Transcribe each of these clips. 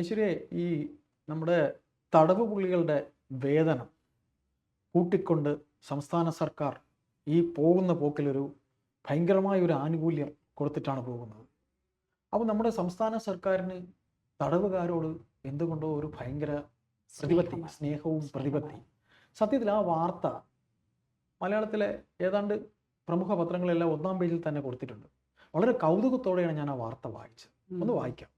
ഐശ്വര്യ ഈ നമ്മുടെ തടവ് പുള്ളികളുടെ വേതനം കൂട്ടിക്കൊണ്ട് സംസ്ഥാന സർക്കാർ ഈ പോകുന്ന പോക്കിലൊരു ഭയങ്കരമായ ഒരു ആനുകൂല്യം കൊടുത്തിട്ടാണ് പോകുന്നത്. അപ്പോൾ നമ്മുടെ സംസ്ഥാന സർക്കാരിന് തടവുകാരോട് എന്തുകൊണ്ടോ ഒരു ഭയങ്കര പ്രതിപത്തി സ്നേഹവും പ്രതിപത്തി. സത്യത്തിൽ ആ വാർത്ത മലയാളത്തിലെ ഏതാണ്ട് പ്രമുഖ പത്രങ്ങളെല്ലാം ഒന്നാം പേജിൽ തന്നെ കൊടുത്തിട്ടുണ്ട്. വളരെ കൗതുകത്തോടെയാണ് ഞാൻ ആ വാർത്ത വായിച്ചത്. ഒന്ന് വായിക്കാം.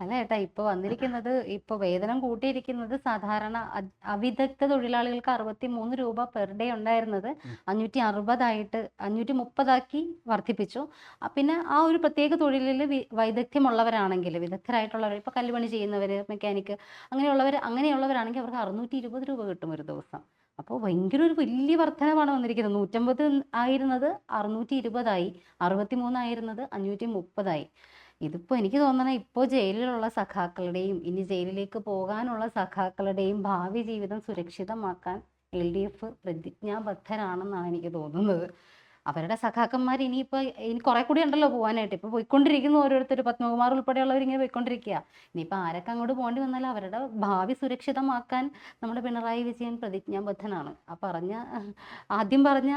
അല്ല ഏട്ടാ ഇപ്പൊ വന്നിരിക്കുന്നത് ഇപ്പൊ വേതനം കൂട്ടിയിരിക്കുന്നത് സാധാരണ അ- അവിദഗ്ധ തൊഴിലാളികൾക്ക് അറുപത്തി മൂന്ന് രൂപ പെർ ഡേ ഉണ്ടായിരുന്നത്. അഞ്ഞൂറ്റി അറുപതായിട്ട് അഞ്ഞൂറ്റി മുപ്പതാക്കി വർദ്ധിപ്പിച്ചു. അ, പിന്നെ ആ ഒരു പ്രത്യേക തൊഴിലിൽ വൈദഗ്ധ്യമുള്ളവരാണെങ്കിൽ വിദഗ്ധരായിട്ടുള്ളവർ ഇപ്പൊ കല്ലുപണി ചെയ്യുന്നവര് മെക്കാനിക്ക് അങ്ങനെയുള്ളവർ അങ്ങനെയുള്ളവരാണെങ്കിൽ അവർക്ക് അറുന്നൂറ്റി ഇരുപത് രൂപ കിട്ടും ഒരു ദിവസം. അപ്പോൾ ഭയങ്കര ഒരു വലിയ വർധനമാണ് വന്നിരിക്കുന്നത്. നൂറ്റമ്പത് ആയിരുന്നത് അറുന്നൂറ്റി ഇരുപതായി അറുപത്തി മൂന്നായിരുന്നത് അഞ്ഞൂറ്റി മുപ്പതായി ഇതിപ്പോൾ എനിക്ക് തോന്നണ ഇപ്പോൾ ജയിലിലുള്ള സഖാക്കളുടെയും ഇനി ജയിലിലേക്ക് പോകാനുള്ള സഖാക്കളുടെയും ഭാവി ജീവിതം സുരക്ഷിതമാക്കാൻ എൽ ഡി എഫ് പ്രതിജ്ഞാബദ്ധരാണെന്നാണ് എനിക്ക് തോന്നുന്നത്. അവരുടെ സഖാക്കന്മാർ ഇനിയിപ്പോൾ ഇനി കുറെ കൂടി ഉണ്ടല്ലോ പോകാനായിട്ട് ഇപ്പോൾ പോയിക്കൊണ്ടിരിക്കുന്നു ഓരോരുത്തർ പത്മകുമാർ ഉൾപ്പെടെയുള്ളവർ ഇങ്ങനെ പോയിക്കൊണ്ടിരിക്കുക ഇനിയിപ്പോൾ ആരൊക്കെ അങ്ങോട്ട് പോകേണ്ടി വന്നാലും അവരുടെ ഭാവി സുരക്ഷിതമാക്കാൻ നമ്മുടെ പിണറായി വിജയൻ പ്രതിജ്ഞാബദ്ധനാണ്. ആ പറഞ്ഞ ആദ്യം പറഞ്ഞ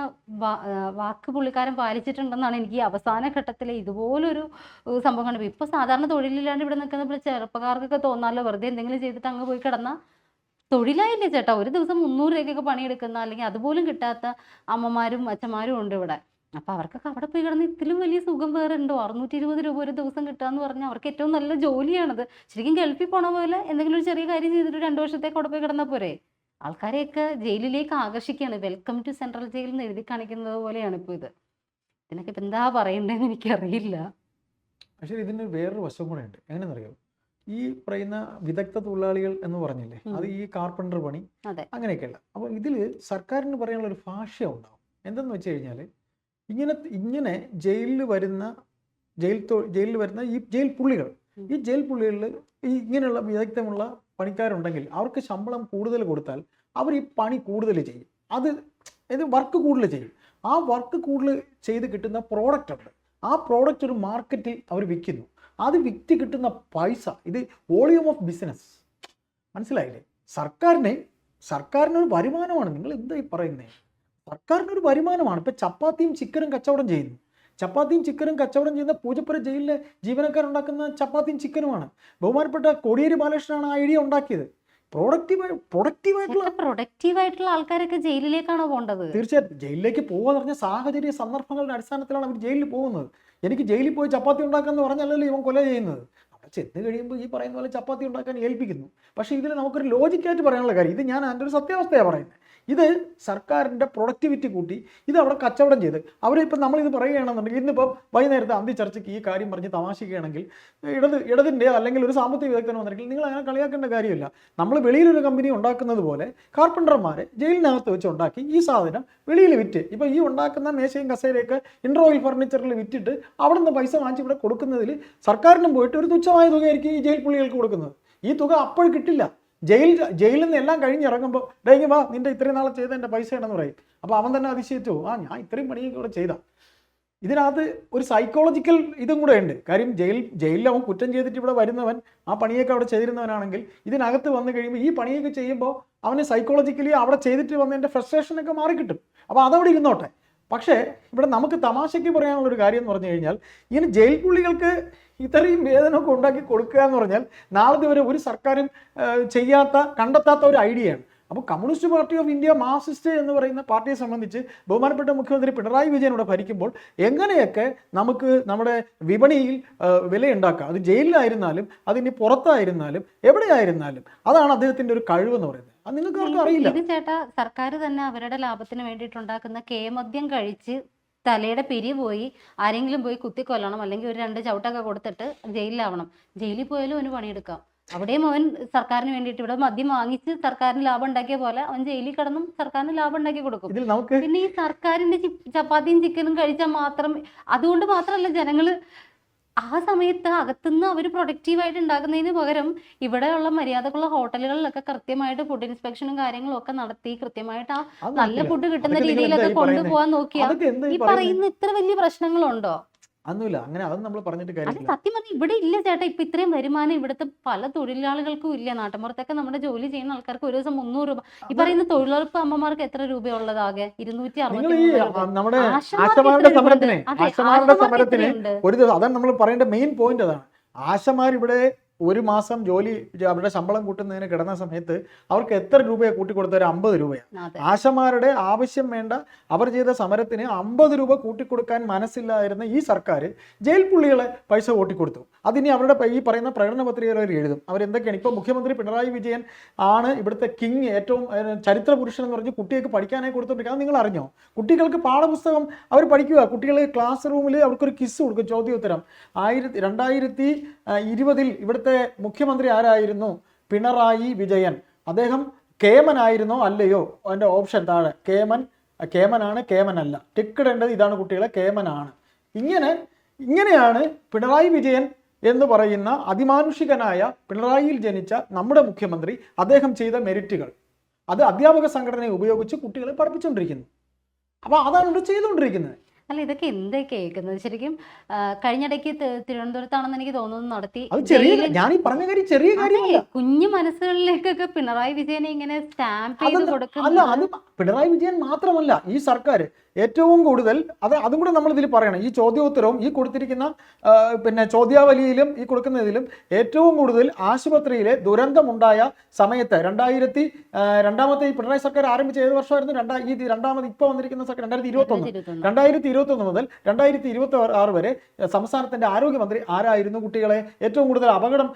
വാക്ക് പുള്ളിക്കാരൻ പാലിച്ചിട്ടുണ്ടെന്നാണ് എനിക്ക് അവസാന ഘട്ടത്തിലെ ഇതുപോലൊരു സംഭവം കണ്ടത്. ഇപ്പൊ സാധാരണ തൊഴിലില്ലാണ്ട് ഇവിടെ നിൽക്കുന്ന ഇപ്പോൾ ചെറുപ്പക്കാർക്കൊക്കെ തോന്നാമല്ലോ വെറുതെ എന്തെങ്കിലും ചെയ്തിട്ട് അങ്ങ് പോയി കിടന്ന തൊഴിലായില്ലേ ചേട്ടാ? ഒരു ദിവസം മുന്നൂറ് രൂപയ്ക്കൊക്കെ പണിയെടുക്കുന്ന അല്ലെങ്കിൽ അതുപോലും കിട്ടാത്ത അമ്മമാരും അച്ഛന്മാരും ഉണ്ട് ഇവിടെ. അപ്പൊ അവർക്കൊക്കെ അവിടെ പോയി കിടന്ന് ഇതിലും വലിയ സുഖം വേറെ ഉണ്ടോ? അറുന്നൂറ്റി ഇരുപത് രൂപ ഒരു ദിവസം കിട്ടുക എന്ന് പറഞ്ഞാൽ അവർക്ക് ഏറ്റവും നല്ല ജോലിയാണത്. ശരിക്കും ഗൾഫിൽ പോണ പോലെ എന്തെങ്കിലും ഒരു ചെറിയ കാര്യം ചെയ്തിട്ട് രണ്ടു വർഷത്തേക്ക് അവിടെ പോയി കിടന്നാൽ പോരെ? ആൾക്കാരെയൊക്കെ ജയിലിലേക്ക് ആകർഷിക്കുകയാണ് വെൽക്കം ടു സെൻട്രൽ ജയിൽ എന്ന് എഴുതി കാണിക്കുന്നത് പോലെയാണ് ഇപ്പോൾ ഇത്. ഇതിനൊക്കെ ഇപ്പം എന്താ പറയണ്ടെന്ന് എനിക്കറിയില്ല. പക്ഷേ ഇതിന് വേറൊരു വശം കൂടെ ഉണ്ട്. എങ്ങനെയെന്നറിയോ ഈ പറയുന്ന വിദഗ്ധ തൊഴിലാളികൾ എന്ന് പറഞ്ഞില്ലേ അത് ഈ കാർപ്പന്റർ പണി. അങ്ങനെയൊക്കെയല്ല. അപ്പോൾ ഇതിൽ സർക്കാരിന് പറയാനുള്ള ഒരു ഭാഷ ഉണ്ടാവും. എന്തെന്ന് വെച്ച് കഴിഞ്ഞാൽ ഇങ്ങനെ ഇങ്ങനെ ജയിലിൽ വരുന്ന ജയിൽ ജയിലിൽ വരുന്ന ഈ ജയിൽ പുള്ളികൾ ഈ ജയിൽ പുള്ളികളിൽ ഈ ഇങ്ങനെയുള്ള വിദഗ്ധമുള്ള പണിക്കാരുണ്ടെങ്കിൽ അവർക്ക് ശമ്പളം കൂടുതൽ കൊടുത്താൽ അവർ ഈ പണി കൂടുതൽ ചെയ്യും. അത് ഇത് വർക്ക് കൂടുതൽ ചെയ്യും. ആ വർക്ക് കൂടുതൽ ചെയ്ത് കിട്ടുന്ന പ്രോഡക്റ്റ് ഉണ്ട്. ആ പ്രോഡക്റ്റ് ഒരു മാർക്കറ്റിൽ അവർ വിൽക്കുന്നു. അത് വിറ്റ് കിട്ടുന്ന പൈസ ഇത് വോളിയൂം ഓഫ് ബിസിനസ് മനസ്സിലായില്ലേ? സർക്കാരിന് സർക്കാരിനൊരു വരുമാനമാണ്. നിങ്ങൾ എന്താ ഈ പറയുന്നത് സർക്കാരിനൊരു വരുമാനമാണ്. ഇപ്പം ചപ്പാത്തിയും ചിക്കനും കച്ചവടം ചെയ്യുന്നു. ചപ്പാത്തിയും ചിക്കനും കച്ചവടം ചെയ്യുന്ന പൂജപ്പുര ജയിലിലെ ജീവനക്കാരുണ്ടാക്കുന്ന ചപ്പാത്തിയും ചിക്കനുമാണ്. ബഹുമാനപ്പെട്ട കോടിയേരി ബാലകൃഷ്ണനാണ് ആ ഐഡിയ ഉണ്ടാക്കിയത്. പ്രൊഡക്റ്റീവ് പ്രൊഡക്റ്റീവായിട്ടുള്ള പ്രൊഡക്റ്റീവ് ആൾക്കാരൊക്കെ ജയിലിലേക്കാണോ പോകേണ്ടത് തീർച്ചയായിട്ടും. ജയിലിലേക്ക് പോകുക പറഞ്ഞ സാഹചര്യ സന്ദർഭങ്ങളുടെ അടിസ്ഥാനത്തിലാണ് അവർ ജയിലിൽ പോകുന്നത്. എനിക്ക് ജയിലിൽ പോയി ചപ്പാത്തി ഉണ്ടാക്കാന്ന് പറഞ്ഞല്ലല്ലോ ഇവൻ കൊല ചെയ്യുന്നത്. അവിടെ ചെന്ന് കഴിയുമ്പോൾ ഈ പറയുന്ന പോലെ ചപ്പാത്തി ഉണ്ടാക്കാൻ ഏൽപ്പിക്കുന്നു. പക്ഷേ ഇതിൽ നമുക്കൊരു ലോജിക്കായിട്ട് പറയാനുള്ള കാര്യം ഇത് ഞാൻ എന്റെ ഒരു സത്യാവസ്ഥയാണ് പറയുന്നത് ഇത് സർക്കാരിന്റെ പ്രൊഡക്ടിവിറ്റി കൂട്ടി. ഇത് അവിടെ കച്ചവടം ചെയ്ത്. അവരിപ്പം നമ്മളിത് പറയുകയാണെന്നുണ്ടെങ്കിൽ ഇന്നിപ്പം വൈകുന്നേരത്തെ അന്തി ചർച്ചയ്ക്ക് ഈ കാര്യം പറഞ്ഞ് തമാശിക്കുകയാണെങ്കിൽ ഇടത് ഇടതിന്റെ അല്ലെങ്കിൽ ഒരു സാമ്പത്തിക വിദഗ്ധൻ വന്നിട്ടുണ്ടെങ്കിൽ നിങ്ങൾ അങ്ങനെ കളിയാക്കേണ്ട കാര്യമില്ല. നമ്മൾ വെളിയിലൊരു കമ്പനി ഉണ്ടാക്കുന്നത് പോലെ കാർപ്പന്റർമാരെ ജയിലിനകത്ത് വെച്ച് ഉണ്ടാക്കി ഈ സാധനം വെളിയിൽ വിറ്റ്. ഇപ്പോൾ ഈ ഉണ്ടാക്കുന്ന മേശയും കസേരയൊക്കെ ഇൻട്രോയിൽ ഫർണിച്ചറിൽ വിറ്റിട്ട് അവിടെ നിന്ന് പൈസ വാങ്ങിച്ച് ഇവിടെ കൊടുക്കുന്നതിൽ സർക്കാരിനും പോയിട്ട് ഒരു തുച്ഛമായ തുകയായിരിക്കും ഈ ജയിൽ പുള്ളികൾക്ക് കൊടുക്കുന്നത്. ഈ തുക അപ്പോൾ കിട്ടില്ല. ജയിൽ ജയിലിൽ നിന്ന് എല്ലാം കഴിഞ്ഞിറങ്ങുമ്പോൾ ഡേങ്ങി വാ നിന്റെ ഇത്രയും നാളെ ചെയ്ത എന്റെ പൈസയാണെന്ന് പറയും. അപ്പോൾ അവൻ തന്നെ അതിശയിച്ചു ആ ഞാൻ ഇത്രയും പണിയൊക്കെ ഇവിടെ ചെയ്ത. ഇതിനകത്ത് ഒരു സൈക്കോളജിക്കൽ ഇതും കൂടെ ഉണ്ട്. കാര്യം ജയിൽ ജയിലിൽ അവൻ കുറ്റം ചെയ്തിട്ട് ഇവിടെ വരുന്നവൻ ആ പണിയൊക്കെ അവിടെ ചെയ്തിരുന്നവനാണെങ്കിൽ ഇതിനകത്ത് വന്നു കഴിയുമ്പോൾ ഈ പണിയൊക്കെ ചെയ്യുമ്പോൾ അവന് സൈക്കോളജിക്കലി അവിടെ ചെയ്തിട്ട് വന്നതിന്റെ ഫ്രസ്ട്രേഷനൊക്കെ മാറിക്കിട്ടും. അപ്പോൾ അതവിടെ ഇരുന്നോട്ടെ. പക്ഷേ ഇവിടെ നമുക്ക് തമാശയ്ക്ക് പറയാനുള്ള ഒരു കാര്യം എന്ന് പറഞ്ഞു കഴിഞ്ഞാൽ ഇങ്ങനെ ജയിൽ പുള്ളികൾക്ക് ഇത്രയും വേതനമൊക്കെ ഉണ്ടാക്കി കൊടുക്കുക എന്ന് പറഞ്ഞാൽ നാളെ വരെ ഒരു സർക്കാരും ചെയ്യാത്ത കണ്ടെത്താത്ത ഒരു ഐഡിയയാണ്. അപ്പോൾ communist party of India Marxist എന്ന് പറയുന്ന പാർട്ടിയെ സംബന്ധിച്ച് ബഹുമാനപ്പെട്ട മുഖ്യമന്ത്രി പിണറായി വിജയൻ ഇവിടെ ഭരിക്കുമ്പോൾ എങ്ങനെയൊക്കെ നമുക്ക് നമ്മുടെ വിപണിയിൽ വിലയുണ്ടാക്കാം? അത് ജയിലിലായിരുന്നാലും അതിന് പുറത്തായിരുന്നാലും എവിടെയായിരുന്നാലും അതാണ് അദ്ദേഹത്തിന്റെ ഒരു കഴിവെന്ന് പറയുന്നത്. അത് നിങ്ങൾക്ക് ആർക്കും അറിയില്ല. ഇത് ചേട്ടാ സർക്കാർ തന്നെ അവരുടെ ലാഭത്തിന് വേണ്ടിയിട്ടുണ്ടാക്കുന്ന കേമദ്യം കഴിച്ച് തലയുടെ പിരി പോയി ആരെങ്കിലും പോയി കുത്തിക്കൊല്ലണം അല്ലെങ്കിൽ ഒരു രണ്ട് ചവിട്ടൊക്കെ കൊടുത്തിട്ട് ജയിലിലാവണം. ജയിലിൽ പോയാലും അവന് പണിയെടുക്കാം. അവിടെയും അവൻ സർക്കാരിന് വേണ്ടിയിട്ട് ഇവിടെ മദ്യം വാങ്ങിച്ച് സർക്കാരിന് ലാഭം ഉണ്ടാക്കിയ പോലെ അവൻ ജയിലിൽ കിടന്നും സർക്കാരിന് ലാഭം ഉണ്ടാക്കി കൊടുക്കും. പിന്നെ ഈ സർക്കാരിന്റെ ചപ്പാത്തിയും ചിക്കനും കഴിച്ചാൽ മാത്രം അതുകൊണ്ട് മാത്രമല്ല ജനങ്ങൾ ആ സമയത്ത് അകത്തുനിന്ന് അവർ പ്രൊഡക്റ്റീവായിട്ട് ഉണ്ടാക്കുന്നതിന് പകരം ഇവിടെയുള്ള മര്യാദക്കുള്ള ഹോട്ടലുകളിലൊക്കെ കൃത്യമായിട്ട് ഫുഡ് ഇൻസ്പെക്ഷനും കാര്യങ്ങളും ഒക്കെ നടത്തി കൃത്യമായിട്ട് ആ നല്ല ഫുഡ് കിട്ടുന്ന രീതിയിലൊക്കെ കൊണ്ടുപോകാൻ നോക്കിയാൽ ഈ പറയുന്ന? ഇത്ര വലിയ പ്രശ്നങ്ങളുണ്ടോ? അതൊന്നുമില്ല. അങ്ങനെ അതൊന്നും നമ്മൾ പറഞ്ഞിട്ട് അത് കാര്യമില്ല. സത്യം പറഞ്ഞാൽ ഇവിടെ ഇല്ല ചേട്ടാ. ഇപ്പൊ ഇത്രയും വരുമാനം ഇവിടുത്തെ പല തൊഴിലാളികൾക്കും ഇല്ല. നാട്ടിൻപുറത്തൊക്കെ നമ്മുടെ ജോലി ചെയ്യുന്ന ആൾക്കാർക്ക് ഒരു ദിവസം മുന്നൂറ് രൂപ. ഈ പറയുന്ന തൊഴിലുറപ്പ് അമ്മമാർക്ക് എത്ര രൂപയുള്ളത് ആകെ ഇരുന്നൂറ്റി നിങ്ങൾ ഈ അറുപത്തി ആ, നമ്മുടെ ആശമാരുടെ സമരത്തിന് ആശമാരുടെ സമരത്തിന് ഒരു ദിവസം അതാണ് നമ്മൾ പറയേണ്ട മെയിൻ പോയിന്റ് അതാണ്. ആശമാർ ഇവിടെ ഒരു മാസം ജോലി അവരുടെ ശമ്പളം കൂട്ടുന്നതിന് കിടന്ന സമയത്ത് അവർക്ക് എത്ര രൂപയാണ് കൂട്ടിക്കൊടുത്ത ഒരു അമ്പത് രൂപയാണ് ആശമാരുടെ ആവശ്യം വേണ്ട അവർ ചെയ്ത സമരത്തിന് അമ്പത് രൂപ കൂട്ടിക്കൊടുക്കാൻ മനസ്സില്ലായിരുന്ന ഈ സർക്കാർ ജയിൽ പുള്ളികളെ പൈസ കൂട്ടിക്കൊടുത്തു. അതിനി അവരുടെ ഈ പറയുന്ന പ്രകടന പത്രികയിൽ അവർ എഴുതും. അവരെന്തൊക്കെയാണ്? ഇപ്പോൾ മുഖ്യമന്ത്രി പിണറായി വിജയൻ ആണ് ഇവിടുത്തെ കിങ് ഏറ്റവും ചരിത്ര പുരുഷൻ എന്ന് പറഞ്ഞ് കുട്ടികൾക്ക് പഠിക്കാനായി കൊടുത്തോണ്ടിരിക്കുക നിങ്ങൾ അറിഞ്ഞോ കുട്ടികൾക്ക് പാഠപുസ്തകം അവർ പഠിക്കുക. കുട്ടികൾ ക്ലാസ് റൂമിൽ അവർക്കൊരു കിസ് കൊടുക്കും. ചോദ്യോത്തരം. ആയിരത്തി രണ്ടായിരത്തി ഇരുപതിൽ ഇവിടുത്തെ മുഖ്യമന്ത്രി ആരായിരുന്നു? പിണറായി വിജയൻ. അദ്ദേഹം കേമനായിരുന്നോ അല്ലയോ? അതിന്റെ ഓപ്ഷൻ താഴെ. കേമൻ കേമനാണ് കേമനല്ല. ടിക്കിടേണ്ടത് ഇതാണ് കുട്ടികളെ കേമനാണ്. ഇങ്ങനെ ഇങ്ങനെയാണ് പിണറായി വിജയൻ എന്ന് പറയുന്ന അതിമാനുഷികനായ പിണറായിയിൽ ജനിച്ച നമ്മുടെ മുഖ്യമന്ത്രി അദ്ദേഹം ചെയ്ത മെരിറ്റുകൾ. അത് അധ്യാപക സംഘടനയെ ഉപയോഗിച്ച് കുട്ടികളെ പഠിപ്പിച്ചുകൊണ്ടിരിക്കുന്നു. അപ്പോൾ അതാണ് ഇവിടെ ചെയ്തുകൊണ്ടിരിക്കുന്നത്. അല്ല ഇതൊക്കെ എന്താ കേൾക്കുന്നത്? ശരിക്കും കഴിഞ്ഞിടയ്ക്ക് തിരുവനന്തപുരത്താണെന്ന് എനിക്ക് തോന്നുന്നു നടത്തി ഞാൻ ഈ പറഞ്ഞ കാര്യം ചെറിയ കാര്യമല്ല. കുഞ്ഞു മനസ്സുകളിലേക്കൊക്കെ പിണറായി വിജയനെ ഇങ്ങനെ സ്റ്റാമ്പ് ചെയ്ത് കൊടുക്കുന്നത് പിണറായി വിജയൻ മാത്രമല്ല ഈ സർക്കാർ ഏറ്റവും കൂടുതൽ അത് അതും കൂടെ നമ്മൾ ഇതിൽ പറയണം. ഈ ചോദ്യോത്തരവും ഈ കൊടുത്തിരിക്കുന്ന പിന്നെ ചോദ്യാവലിയിലും ഈ കൊടുക്കുന്നതിലും ഏറ്റവും കൂടുതൽ ആശുപത്രിയിലെ ദുരന്തമുണ്ടായ സമയത്ത് രണ്ടായിരത്തി രണ്ടാമത്തെ ഈ പിണറായി സർക്കാർ ആരംഭിച്ച ഏത് വർഷമായിരുന്നു? രണ്ടാ ഈ രണ്ടാമത് ഇപ്പോൾ വന്നിരിക്കുന്ന സർക്കാർ രണ്ടായിരത്തി ഇരുപത്തൊന്ന്. രണ്ടായിരത്തി ഇരുപത്തി ഒന്ന് മുതൽ രണ്ടായിരത്തി ഇരുപത്തി ആറ് വരെ സംസ്ഥാനത്തിന്റെ ആരോഗ്യമന്ത്രി ആരായിരുന്നു കുട്ടികളെ? ഏറ്റവും കൂടുതൽ അപകടം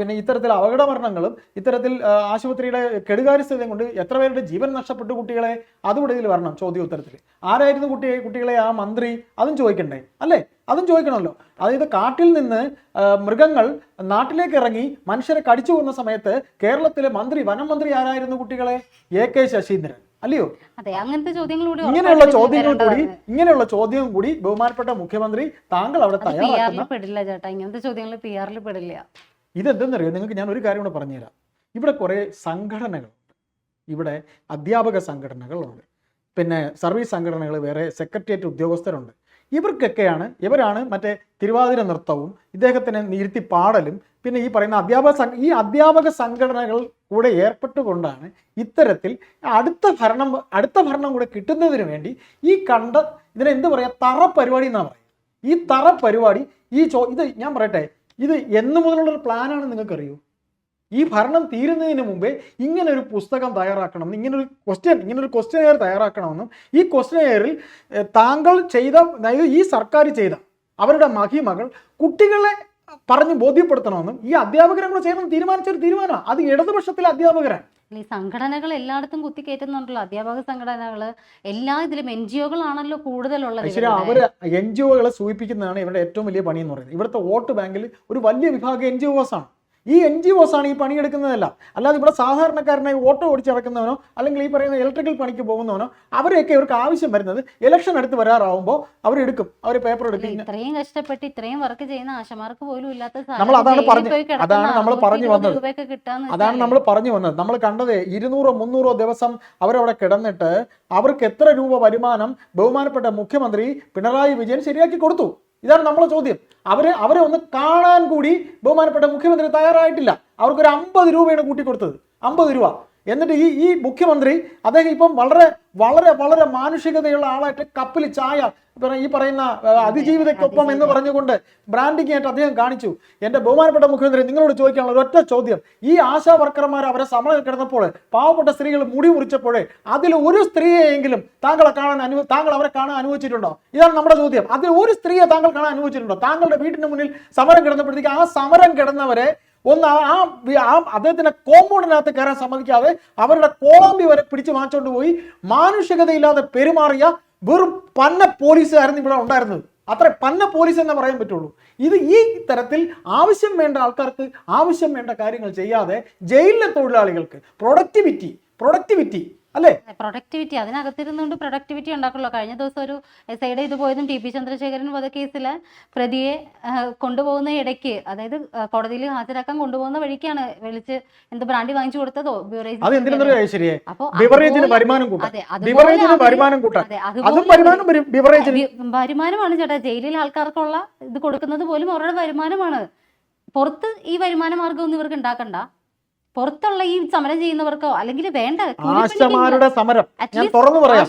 പിന്നെ ഇത്തരത്തിൽ അപകട മരണങ്ങളും ഇത്തരത്തിൽ ആശുപത്രിയുടെ കെടുകാര്യസ്ഥതയും കൊണ്ട് എത്ര പേരുടെ ജീവൻ നഷ്ടപ്പെട്ടു കുട്ടികളെ അതുകൂടെ ഇതിൽ വരണം ചോദ്യോത്തരത്തിൽ. ആരായിരുന്നു കുട്ടിയെ കുട്ടികളെ ആ മന്ത്രി? അതും ചോദിക്കണ്ടേ? അല്ലേ? അതും ചോദിക്കണമല്ലോ. അതായത് കാട്ടിൽ നിന്ന് മൃഗങ്ങൾ നാട്ടിലേക്ക് ഇറങ്ങി മനുഷ്യരെ കടിച്ചു പോകുന്ന സമയത്ത് കേരളത്തിലെ മന്ത്രി വനം മന്ത്രി ആരായിരുന്നു കുട്ടികളെ? A K Saseendran. അല്ലയോ? അതെ അങ്ങനത്തെ ചോദ്യങ്ങൾ കൂടി ഇങ്ങനെയുള്ള ചോദ്യങ്ങൾ കൂടി. ഇങ്ങനെയുള്ള ചോദ്യം കൂടി ബഹുമാനപ്പെട്ട മുഖ്യമന്ത്രി താങ്കൾ അവിടെ അത് തയ്യാറാക്കുന്ന പെടില്ല ചേട്ടാ. ഇങ്ങനത്തെ ചോദ്യങ്ങൾ പി ആറിൽ പെടില്ല. ഇതെന്തെന്നറിയോ? നിങ്ങൾക്ക് ഞാൻ ഒരു കാര്യം കൂടെ പറഞ്ഞുതരാം. ഇവിടെ കുറെ സംഘടനകളുണ്ട് ഇവിടെ അധ്യാപക സംഘടനകളുണ്ട്. പിന്നെ സർവീസ് സംഘടനകൾ വേറെ സെക്രട്ടേറിയറ്റ് ഉദ്യോഗസ്ഥരുണ്ട്. ഇവർക്കൊക്കെയാണ് ഇവരാണ് മറ്റേ തിരുവാതിര നൃത്തവും ഇദ്ദേഹത്തിന് ഇരുത്തി പാടലും പിന്നെ ഈ പറയുന്ന അധ്യാപക ഈ അധ്യാപക സംഘടനകൾ കൂടെ ഏർപ്പെട്ടുകൊണ്ടാണ് ഇത്തരത്തിൽ അടുത്ത ഭരണം അടുത്ത ഭരണം കൂടെ കിട്ടുന്നതിന് വേണ്ടി ഈ കണ്ട ഇതിനെ എന്ത് പറയാ തറ പരിപാടി എന്നാ പറയുക ഈ തറ പരിപാടി ഈ ചോ ഇത് ഞാൻ പറയട്ടെ ഇത് എന്ന് മുതലുള്ള ഒരു പ്ലാനാണ് നിങ്ങൾക്കറിയൂ? ഈ ഭരണം തീരുന്നതിന് മുമ്പേ ഇങ്ങനൊരു പുസ്തകം തയ്യാറാക്കണമെന്ന് ഇങ്ങനെ ഒരു ക്വസ്റ്റ്യൻ ഇങ്ങനൊരു ക്വസ്റ്റ്യൻ എയർ തയ്യാറാക്കണമെന്നും ഈ ക്വസ്റ്റ്യൻ എയറിൽ താങ്കൾ ചെയ്ത അതായത് ഈ സർക്കാർ ചെയ്ത അവരുടെ മഹിമകൾ കുട്ടികളെ പറഞ്ഞ് ബോധ്യപ്പെടുത്തണമെന്നും ഈ അധ്യാപകരെ കൂടെ ചെയ്യണമെന്ന് തീരുമാനിച്ചൊരു തീരുമാനമാണ്. അത് ഇടതുപക്ഷത്തിലെ അധ്യാപകരാണ്. ഈ സംഘടനകൾ എല്ലായിടത്തും കുത്തിക്കയറ്റുന്നുണ്ടല്ലോ. അധ്യാപക സംഘടനകൾ എല്ലാ ഇതിലും എൻ ജി ഒകളാണല്ലോ കൂടുതലുള്ളത് അവർ എൻ ജി ഒകളെ സൂചിപ്പിക്കുന്നതാണ് ഇവരുടെ ഏറ്റവും വലിയ പണി എന്ന് പറയുന്നത്. ഇവിടുത്തെ വോട്ട് ബാങ്കിൽ ഒരു വലിയ വിഭാഗം എൻ ജി ഒസ് ആണ്. ഈ എൻ ജി ഒസ് ആണ് ഈ പണിയെടുക്കുന്നതല്ല. അല്ലാതെ ഇവിടെ സാധാരണക്കാരനായി ഓട്ടോ ഓടിച്ച് നടക്കുന്നവനോ അല്ലെങ്കിൽ ഈ പറയുന്ന ഇലക്ട്രിക്കൽ പണിക്ക് പോകുന്നവനോ അവരെയൊക്കെ ഇവർക്ക് ആവശ്യം വരുന്നത് ഇലക്ഷൻ അടുത്ത് വരാറാവുമ്പോൾ അവരെടുക്കും അവർ പേപ്പർ എടുക്കും. ഇത്രയും കഷ്ടപ്പെട്ട് ഇത്രയും വർക്ക് ചെയ്യുന്ന ആശമാർക്ക് പോലും ഇല്ലാത്ത നമ്മൾ അതാണ് പറഞ്ഞ്- അതാണ് നമ്മൾ പറഞ്ഞു വന്നത്. അതാണ് നമ്മൾ പറഞ്ഞു വന്നത്. നമ്മൾ കണ്ടത് ഇരുന്നൂറോ മുന്നൂറോ ദിവസം അവരവിടെ കിടന്നിട്ട് അവർക്ക് എത്ര രൂപ വരുമാനം ബഹുമാനപ്പെട്ട മുഖ്യമന്ത്രി പിണറായി വിജയൻ ശരിയാക്കി കൊടുത്തു. ഇതാണ് നമ്മളെ ചോദ്യം. അവരെ അവരെ ഒന്ന് കാണാൻ കൂടി ബഹുമാനപ്പെട്ട മുഖ്യമന്ത്രി തയ്യാറായിട്ടില്ല. അവർക്കൊരു അമ്പത് രൂപയാണ് കൂട്ടിക്കൊടുത്തത്. അമ്പത് രൂപ. എന്നിട്ട് ഈ ഈ മുഖ്യമന്ത്രി അദ്ദേഹം ഇപ്പം വളരെ വളരെ വളരെ മാനുഷികതയുള്ള ആളായിട്ട് കപ്പിൽ ചായ ഈ പറയുന്ന അതിജീവിതക്കൊപ്പം അതിജീവിതയ്ക്കൊപ്പം എന്ന് പറഞ്ഞുകൊണ്ട് ബ്രാൻഡിങ് ആയിട്ട് അദ്ദേഹം കാണിച്ചു. എന്റെ ബഹുമാനപ്പെട്ട മുഖ്യമന്ത്രി നിങ്ങളോട് ചോദിക്കാനുള്ള ഒരൊറ്റ ചോദ്യം. ഈ ആശാ വർക്കർമാർ അവരെ സമരം കിടന്നപ്പോൾ പാവപ്പെട്ട സ്ത്രീകൾ മുടി മുറിച്ചപ്പോഴേ അതിൽ ഒരു സ്ത്രീയെങ്കിലും താങ്കളെ കാണാൻ അനു താങ്കൾ അവരെ കാണാൻ അനുവദിച്ചിട്ടുണ്ടോ? ഇതാണ് നമ്മുടെ ചോദ്യം. അതിൽ ഒരു സ്ത്രീയെ താങ്കൾ കാണാൻ അനുവദിച്ചിട്ടുണ്ടോ? താങ്കളുടെ വീട്ടിന് മുന്നിൽ സമരം കിടന്നപ്പോഴത്തേക്ക് ആ സമരം കിടന്നവരെ ഒന്ന് ആ- ആ അദ്ദേഹത്തിന്റെ കോമ്പൗണ്ടിനകത്ത് കയറാൻ സമ്മതിക്കാതെ അവരുടെ കോളാമ്പി വരെ പിടിച്ചു വാങ്ങിച്ചുകൊണ്ട് പോയി. മാനുഷികതയില്ലാതെ പെരുമാറിയ വെറും പന്ന പോലീസുകാരൻ ഇവിടെ ഉണ്ടായിരുന്നത്. അത്ര പന്ന പോലീസ് എന്ന് പറയാൻ പറ്റുള്ളൂ. ഇത് ഈ തരത്തിൽ ആവശ്യം വേണ്ട ആൾക്കാർക്ക് ആവശ്യം വേണ്ട കാര്യങ്ങൾ ചെയ്യാതെ ജയിലിലെ തൊഴിലാളികൾക്ക് പ്രൊഡക്ടിവിറ്റി പ്രൊഡക്ടിവിറ്റി അല്ലേ? പ്രൊഡക്ടിവിറ്റി അതിനകത്തിരുന്നുകൊണ്ട് പ്രൊഡക്ടിവിറ്റി ഉണ്ടാക്കുള്ളൂ. കഴിഞ്ഞ ദിവസം ഒരു എസ് ഐയുടെ ഇത് പോയതും ടി പി ചന്ദ്രശേഖരൻ വധക്കേസിലെ പ്രതിയെ കൊണ്ടുപോകുന്ന ഇടയ്ക്ക് അതായത് കോടതിയിൽ ഹാജരാക്കാൻ കൊണ്ടുപോകുന്ന വഴിക്കാണ് വിളിച്ച് എന്ത് ബ്രാൻഡി വാങ്ങിച്ചു കൊടുത്തതോ? വരുമാനമാണ് ചേട്ടാ. ജയിലിൽ ആൾക്കാർക്കുള്ള ഇത് കൊടുക്കുന്നത് പോലും അവരുടെ വരുമാനമാണ്. പുറത്ത് ഈ വരുമാന മാർഗം ഒന്നും ഇവർക്ക് ഉണ്ടാക്കണ്ട. പുറത്തുള്ള ഈ സമരം ചെയ്യുന്നവർക്കോ? അല്ലെങ്കിൽ വേണ്ട ആശമാരുടെ സമരം. ഞാൻ തുറന്നു പറയാം.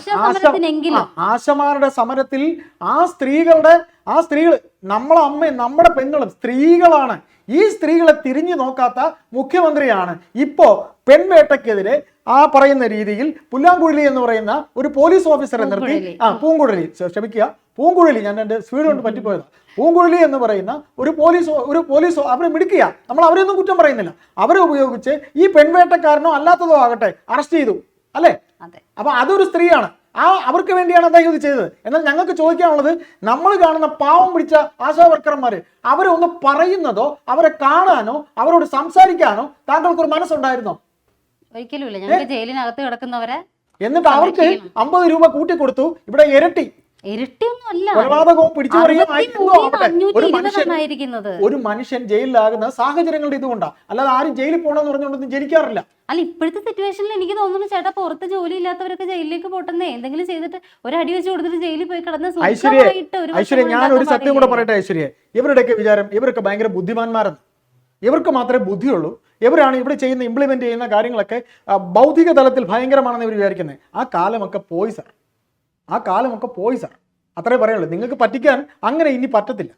ആശമാരുടെ സമരത്തിൽ ആ സ്ത്രീകളുടെ ആ സ്ത്രീകൾ നമ്മളെ അമ്മയും നമ്മുടെ പെങ്ങളും സ്ത്രീകളാണ്. ഈ സ്ത്രീകളെ തിരിഞ്ഞു നോക്കാത്ത മുഖ്യമന്ത്രിയാണ്. ഇപ്പോ പെൺവേട്ടയ്ക്കെതിരെ ആ പറയുന്ന രീതിയിൽ പുല്ലാങ്കുഴലി എന്ന് പറയുന്ന ഒരു പോലീസ് ഓഫീസറെ നിർത്തി. ആ പൂങ്കുഴലി. ക്ഷ- ക്ഷമിക്കുക. പൂങ്കുഴലി ഞാൻ എന്റെ സ്പീഡ് കൊണ്ട് പറ്റിപ്പോയത്. പൂങ്കുഴലി എന്ന് പറയുന്ന ഒരു പോലീസ് ഒരു പോലീസ് അവരെ മിടുക്കുക നമ്മൾ അവരെയൊന്നും കുറ്റം പറയുന്നില്ല. അവരെ ഉപയോഗിച്ച് ഈ പെൺവേട്ടക്കാരനോ അല്ലാത്തതോ ആകട്ടെ അറസ്റ്റ് ചെയ്തു. അല്ലേ? അപ്പൊ അതൊരു സ്ത്രീയാണ്. ആ അവർക്ക് വേണ്ടിയാണ് അദ്ദേഹം ഇത് ചെയ്തത്. എന്നാൽ ഞങ്ങൾക്ക് ചോദിക്കാനുള്ളത് നമ്മൾ കാണുന്ന പാവം പിടിച്ച ആശാ വർക്കർമാര് അവരെ ഒന്ന് പറയുന്നതോ അവരെ കാണാനോ അവരോട് സംസാരിക്കാനോ താങ്കൾക്ക് ഒരു മനസ്സുണ്ടായിരുന്നോ ഒരിക്കലും ഇല്ല ജയിലിനകത്ത് കിടക്കുന്നവരെ എന്നിട്ട് അവർക്ക് അമ്പത് രൂപ കൂട്ടിക്കൊടുത്തു. ഇവിടെ ഇരട്ടി. ഒരു മനുഷ്യൻ ജയിലിലാകുന്ന സാഹചര്യങ്ങളുടെ ഇതുകൊണ്ടാ. അല്ലാതെ ആരും ജയിലിൽ പോകണമെന്ന് പറഞ്ഞുകൊണ്ടൊന്നും ജനിക്കാറില്ല. അല്ല ഇപ്പോഴത്തെ സിറ്റുവേഷനിൽ എനിക്ക് തോന്നുന്നു ചേട്ടാ പുറത്ത് ജോലി ഇല്ലാത്തവരൊക്കെ ജയിലിലേക്ക് പോട്ടെന്നേ. എന്തെങ്കിലും ചെയ്തിട്ട് ഒരു അടി വെച്ച് കൊടുത്തിട്ട് ജയിലിൽ പോയി കിടന്ന് ഐശ്വര്യ ഞാൻ ഒരു സത്യം കൂടെ? പറയട്ടെ ഐശ്വര്യ. ഇവരുടെയൊക്കെ വിചാരം ഇവരൊക്കെ ഭയങ്കര ബുദ്ധിമാന്മാരാണ്. ഇവർക്ക് മാത്രമേ ബുദ്ധിയുള്ളൂ. ഇവരാണ് ഇവിടെ ചെയ്യുന്ന ഇംപ്ലിമെന്റ് ചെയ്യുന്ന കാര്യങ്ങളൊക്കെ ഭൗതിക ബൗദ്ധിക തലത്തിൽ ഭയങ്കരമാണെന്ന് ഇവർ വിചാരിക്കുന്നത്. ആ കാലമൊക്കെ പോയി സാർ ആ കാലമൊക്കെ പോയി സാർ. അത്രേ പറയുള്ളൂ നിങ്ങൾക്ക് പറ്റിക്കാൻ അങ്ങനെ ഇനി പറ്റത്തില്ല.